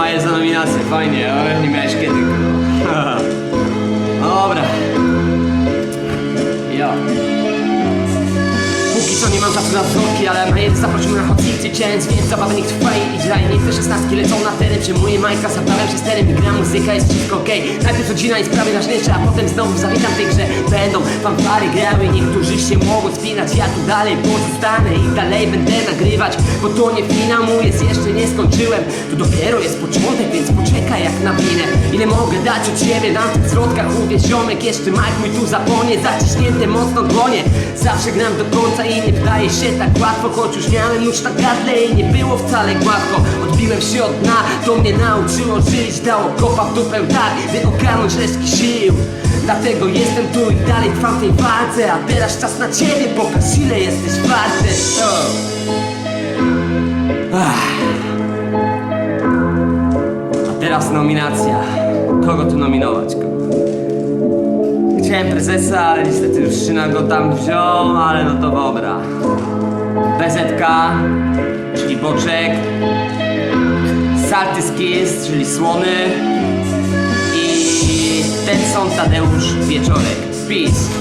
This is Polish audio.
Maja za nominację, fajnie, ale nie miałeś kiedy. Dobra. Ja. Póki co nie mam czasu na wzorki, ale Majer zaprosił na hot seaty challenge, więc zabawa niech i idzie dalej. Niech te szesnastki lecą na teren, przejmuję Majka, zabrałem się sterem i gra muzyka, jest wszystko okej. Najpierw rodzina i sprawy najważniejsze, a potem znowu zawitam w tej grze. Będą fanfary grały, niektórzy się mogą spinać, ja tu dalej pozostanę i dalej będę nagrywać, bo to nie finał mój jest, jeszcze nie skończyłem. To dopiero jest początek, więc poczekaj jak nawinę. Ile mogę dać od siebie na tych zwrotkach, mówię ziomek, jeszcze Mike mój tu zapłonie, zaciśnięte mocno dłonie. Zawsze gram do końca i nie wydaje się tak łatwo, choć już miałem nóż na gardle i nie było wcale gładko. Odbiłem się od dna, to mnie nauczyło żyć, dało kopa w dupę tak, by ogarnąć resztki sił. Dlatego jestem tu i dalej trwam tej walce, a teraz czas na ciebie, pokaż ile jesteś warty. Teraz nominacja. Kogo tu nominować? Chciałem prezesa, ale niestety już Szyna go tam wziął, ale no to dobra. BZK, czyli Boczek. Salty Skills, czyli Słony. I Tenson Tadeusz Wieczorek. Peace.